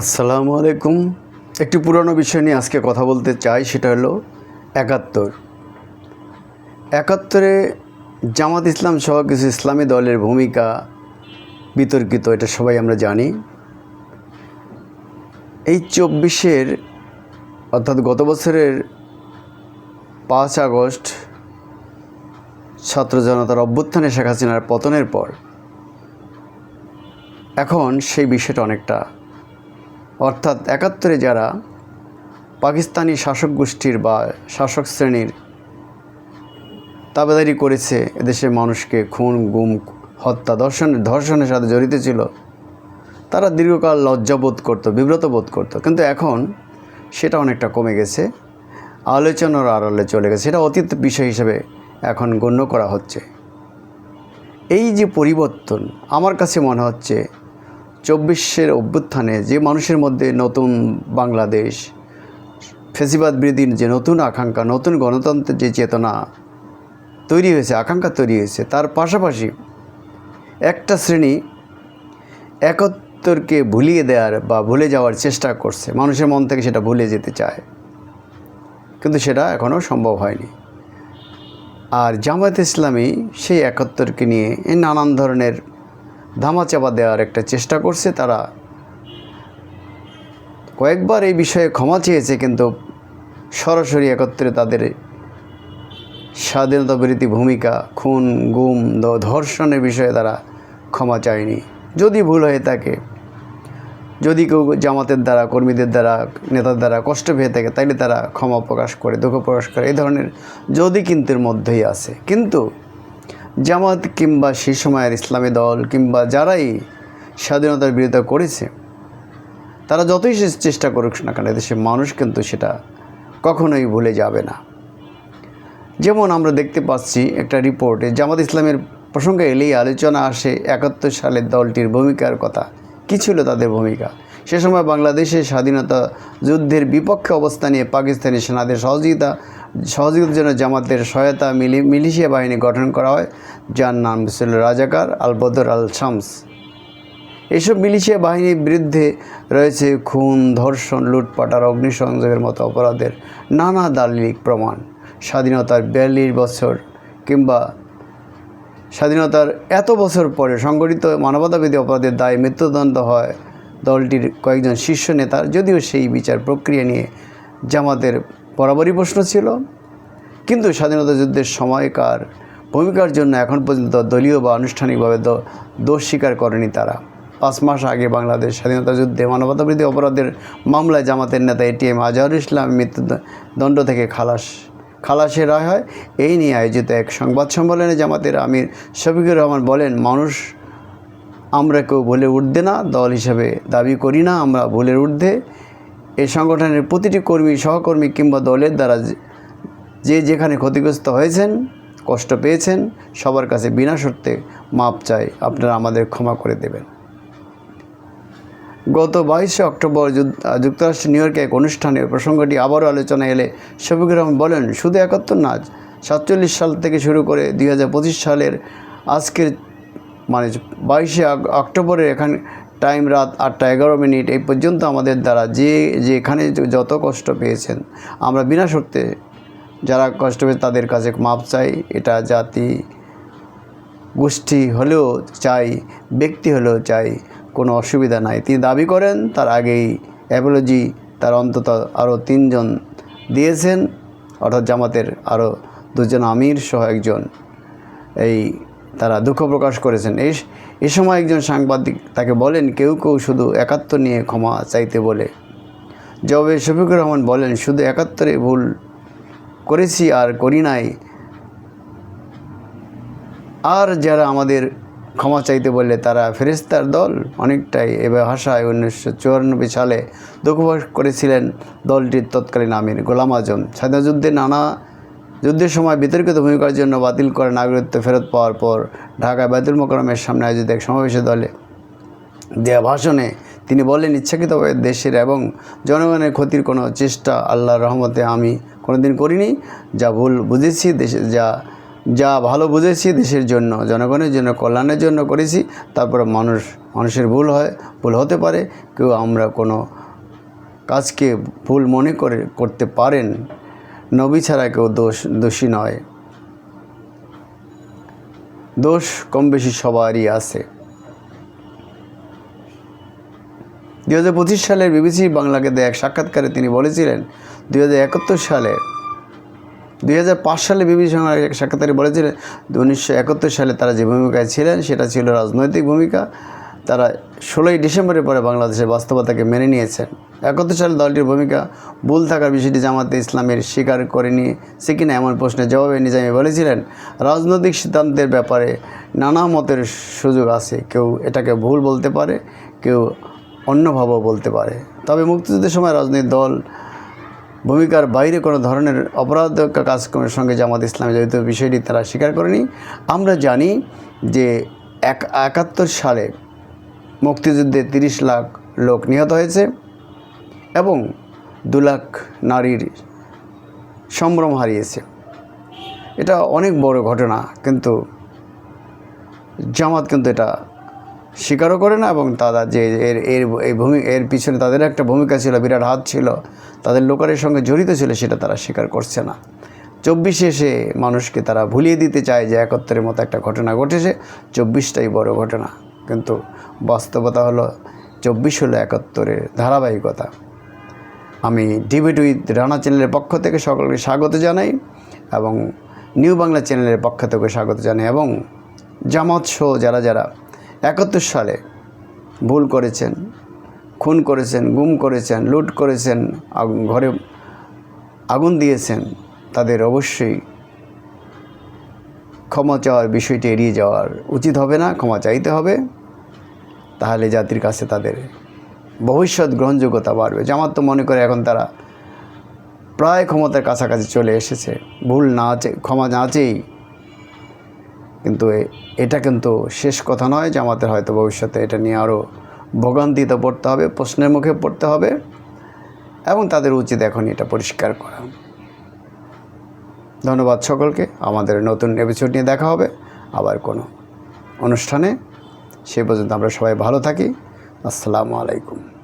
আসসালামু আলাইকুম। একটি পুরনো বিষয় নিয়ে আজকে কথা বলতে চাই, সেটা হলো একাত্তর। একাত্তরে জামাত ইসলাম সহ কিছু ইসলামী দলের ভূমিকা বিতর্কিত, এটা সবাই আমরা জানি। এই চব্বিশের, অর্থাৎ গত বছরের পাঁচ আগস্ট ছাত্র জনতার অভ্যুত্থানে শেখ হাসিনার পতনের পর, এখন সেই বিষয়টা অনেকটা অর্থাৎ একাত্তরে যারা পাকিস্তানি শাসক গোষ্ঠীর বা শাসক শ্রেণির তাবেদারি করেছে এদেশের মানুষকে খুন, গুম, হত্যা, ধর্ষণ, ধর্ষণের সাথে জড়িত ছিল, তারা দীর্ঘকাল লজ্জাবোধ করতো বিব্রত বোধ করতো। কিন্তু এখন সেটা অনেকটা কমে গেছে, আলোচনার আড়ালে চলে গেছে। সেটা অতীত বিষয় হিসেবে এখন গণ্য করা হচ্ছে। এই যে পরিবর্তন, আমার কাছে মনে হচ্ছে চব্বিশের অভ্যুত্থানে যে মানুষের মধ্যে নতুন বাংলাদেশ, ফেসিবাদ বৃদ্ধির যে নতুন আকাঙ্ক্ষা, নতুন গণতন্ত্রের যে চেতনা তৈরি হয়েছে, আকাঙ্ক্ষা তৈরি হয়েছে, তার পাশাপাশি একটা শ্রেণি একত্তরকে ভুলিয়ে দেওয়ার বা ভুলে যাওয়ার চেষ্টা করছে। মানুষের মন থেকে সেটা ভুলে যেতে চায়। কিন্তু সেটা এখনও সম্ভব হয়নি। আর জামায়াত ইসলামী সেই একাত্তরকে নিয়ে নানান ধরনের ধামাচাপা দেওয়ার একটা চেষ্টা করছে তারা। কয়েকবার এই বিষয়ে ক্ষমা চেয়েছে কিন্তু সরাসরি একত্রে তাদের স্বাধীনতা বিরোধী ভূমিকা, খুন, গুম ধর্ষণের বিষয়ে তারা ক্ষমা চায়নি। যদি ভুল হয়ে থাকে, যদি কেউ জামাতের দ্বারা, কর্মীদের দ্বারা, নেতার দ্বারা কষ্ট পেয়ে থাকে, তাইলে তারা ক্ষমা প্রকাশ করে, দুঃখ প্রকাশ করে, এই ধরনের যদি কিন্তুর মধ্যেই আছে। কিন্তু জামাত কিংবা সেই সময়ের ইসলামী দল কিংবা যারাই স্বাধীনতার বিরোধিতা করেছে, তারা যতই সে চেষ্টা করুক না কেন দেশের মানুষ কিন্তু সেটা কখনোই ভুলে যাবে না। যেমন আমরা দেখতে পাচ্ছি একটা রিপোর্টে জামাত ইসলামের প্রসঙ্গে এলেই আলোচনা আসে একাত্তর সালের দলটির ভূমিকার কথা। কী ছিল তাদের ভূমিকা? সে সময় বাংলাদেশের স্বাধীনতা যুদ্ধের বিপক্ষে অবস্থা নিয়ে পাকিস্তানি সেনাদের সহযোগিতা সহযোগিতার জন্য জামাতের সহায়তা মিলি, মিলিশিয়া বাহিনী গঠন করা হয়, যার নাম ছিল রাজাকার আল বদর আল শামস এসব মিলিশিয়া বাহিনীর বিরুদ্ধে রয়েছে খুন, ধর্ষণ, লুটপাট আর অগ্নিসংযোগের মতো অপরাধের নানা দালিলিক প্রমাণ। স্বাধীনতার বিয়াল্লিশ বছর কিংবা স্বাধীনতার এত বছর পরে সংগঠিত মানবতাবিধি অপরাধের দায়ে মৃত্যুদণ্ড হয় দলটির কয়েকজন শীর্ষ নেতার যদিও সেই বিচার প্রক্রিয়া নিয়ে জামাতের বরাবরই প্রশ্ন ছিল। কিন্তু স্বাধীনতা যুদ্ধের সময়কার ভূমিকার জন্য এখন পর্যন্ত দলীয় বা আনুষ্ঠানিকভাবে দোষ স্বীকার করেনি তারা। পাঁচ মাস আগে বাংলাদেশ স্বাধীনতা যুদ্ধে মানবতাবিরোধী অপরাধের মামলায় জামাতের নেতা এটিএম আজহারুল ইসলাম মৃত্যুদণ্ড থেকে খালাস, খালাসের রায় হয়। এই নিয়ে আয়োজিত এক সংবাদ সম্মেলনে জামাতের আমির শফিকুর রহমান বলেন, মানুষ, আমরা কেউ ভুলে উঠবে না, দল হিসেবে দাবি করি না, আমরা ভুলের ঊর্ধ্বে এই সংগঠনের প্রতিটি কর্মী, সহকর্মী কিংবা দলের দ্বারা যে- যেখানে ক্ষতিগ্রস্ত হয়েছেন, কষ্ট পেয়েছেন, সবার কাছে বিনা শর্তে মাপ চাই, আপনারা আমাদের ক্ষমা করে দেবেন। গত বাইশে অক্টোবর যুক্তরাষ্ট্রের নিউ ইয়র্কে এক অনুষ্ঠানে প্রসঙ্গটি আবারও আলোচনায় এলে শফিকুর রহমান বলেন, শুধু একাত্তর নাচ সাতচল্লিশ সাল থেকে শুরু করে দুই হাজার পঁচিশ সালের আজকের মানে বাইশে অক্টোবরের এখানে টাইম রাত আটটা এগারো মিনিট এই পর্যন্ত আমাদের দ্বারা যে যেখানে যত কষ্ট পেয়েছেন, আমরা বিনা শর্তে যারা কষ্ট পেয়েছে তাদের কাছে মাপ চাই। এটা জাতি, গোষ্ঠী হলেও চাই, ব্যক্তি হলেও চাই, কোনো অসুবিধা নাই। তিনি দাবি করেন, তার আগেই অ্যাপোলজি তার অন্তত আরও তিনজন দিয়েছেন, অর্থাৎ জামাতের আরও দুজন আমির সহ একজন। এই তারা দুঃখ প্রকাশ করেছেন। এই এ সময় একজন সাংবাদিক তাকে বলেন, কেউ কেউ শুধু একাত্তর নিয়ে ক্ষমা চাইতে বলে। জবাবে শফিকুর রহমান বলেন, শুধু একাত্তরে ভুল করেছি আর করি নাই। আর যারা আমাদের ক্ষমা চাইতে বললে তারা ফেরেস্তার দল। অনেকটাই এ ভাষায় উনিশশো চুরানব্বই সালে দুঃখ করেছিলেন দলটির তৎকালীন আমির গোলাম আজম। স্বাধীনতা যুদ্ধে নানা যুদ্ধের সময় বিতর্কিত ভূমিকার জন্য বাতিল করে নাগরিকত্ব ফেরত পাওয়ার পর ঢাকায় বাইতুল মোকরমের সামনে আয়োজিত এক সমাবেশে দলে দেয়া ভাষণে তিনি বলেন, ইচ্ছাকৃতভাবে দেশের এবং জনগণের ক্ষতির কোনো চেষ্টা আল্লাহর রহমতে আমি কোনোদিন করিনি। যা ভুল বুঝেছি দেশে, যা যা ভালো বুঝেছি দেশের জন্য, জনগণের জন্য, কল্যাণের জন্য করেছি। তারপর মানুষ, মানুষের ভুল হয়, ভুল হতে পারে। কেউ আমরা কোনো কাজকে ভুল মনে করে, করতে পারেন নবী ছাড়া কেউ দোষ, দোষী নয়। দোষ কম বেশি সবারই আছে। দু হাজার পঁচিশ সালের বিবিসি বাংলাকে দেয়া এক সাক্ষাৎকারে তিনি বলেছিলেন দুই হাজার একাত্তর সালে দুই হাজার পাঁচ সালে বিবিসি বাংলার এক সাক্ষাৎকারে বলেছিলেন, উনিশশো একাত্তর সালে তারা যে ভূমিকায় ছিলেন সেটা ছিল রাজনৈতিক ভূমিকা তারা ষোলোই ডিসেম্বরের পরে বাংলাদেশের বাস্তবতাকে মেনে নিয়েছেন। একাত্তর সালে দলটির ভূমিকা, ভুল থাকার বিষয়টি জামাতে ইসলামের স্বীকার করেনি। সে কিনা এমন প্রশ্নের জবাবে নিজামী বলেছিলেন, রাজনৈতিক সিদ্ধান্তের ব্যাপারে নানা মতের সুযোগ আছে। কেউ এটাকে ভুল বলতে পারে, কেউ অন্যভাবেও বলতে পারে। তবে মুক্তিযুদ্ধের সময় রাজনৈতিক দল ভূমিকার বাইরে কোনো ধরনের অপরাধ কাজকর্মের সঙ্গে জামাত ইসলামে জড়িত বিষয়টি তারা স্বীকার করেনি। আমরা জানি যে এক একাত্তর সালে মুক্তিযুদ্ধে তিরিশ লাখ লোক নিহত হয়েছে এবং দু লাখ নারীর সম্ভ্রম হারিয়েছে। এটা অনেক বড় ঘটনা, কিন্তু জামাত কিন্তু এটা স্বীকারও করে না এবং তারা যে এর এর, এই ভূমি, এর পিছনে তাদের একটা ভূমিকা ছিল, বিরাট হাত ছিল, তাদের লোকারের সঙ্গে জড়িত ছিল, সেটা তারা স্বীকার করছে না। চব্বিশে এসে মানুষকে তারা ভুলিয়ে দিতে চায় যে একাত্তরের মতো একটা ঘটনা ঘটেছে, চব্বিশটাই বড় ঘটনা। কিন্তু বাস্তবতা হলো চব্বিশ হলো একাত্তরের ধারাবাহিকতা। আমি ডিবেট উইথ রানা চ্যানেলের পক্ষ থেকে সকলকে স্বাগত জানাই এবং নিউ বাংলা চ্যানেলের পক্ষ থেকে স্বাগত জানাই এবং জামাত শো যারা যারা একাত্তর সালে ভুল করেছেন, খুন করেছেন, গুম করেছেন, লুট করেছেন ঘরে আগুন দিয়েছেন, তাদের অবশ্যই ক্ষমা চাওয়ার বিষয়টি এড়িয়ে যাওয়ার উচিত হবে না, ক্ষমা চাইতে হবে। তাহলে জাতির কাছে তাদের ভবিষ্যৎ গ্রহণযোগ্যতা বাড়বে। জামাত তো মনে করে এখন তারা প্রায় ক্ষমতার কাছাকাছি চলে এসেছে। ভুল না চে ক্ষমা না চেয়েই কিন্তু এটা কিন্তু শেষ কথা নয় জামাতের হয়তো ভবিষ্যতে এটা নিয়ে আরও ভোগান্তিতে পড়তে হবে, প্রশ্নের মুখে পড়তে হবে এবং তাদের উচিত এখন এটা পরিষ্কার করা। ধন্যবাদ সকলকে। আমাদের নতুন এপিসোড নিয়ে দেখা হবে। আবার কোনো অনুষ্ঠানে সে পর্যন্ত আমরা সবাই ভালো থাকি। আসসালামু আলাইকুম।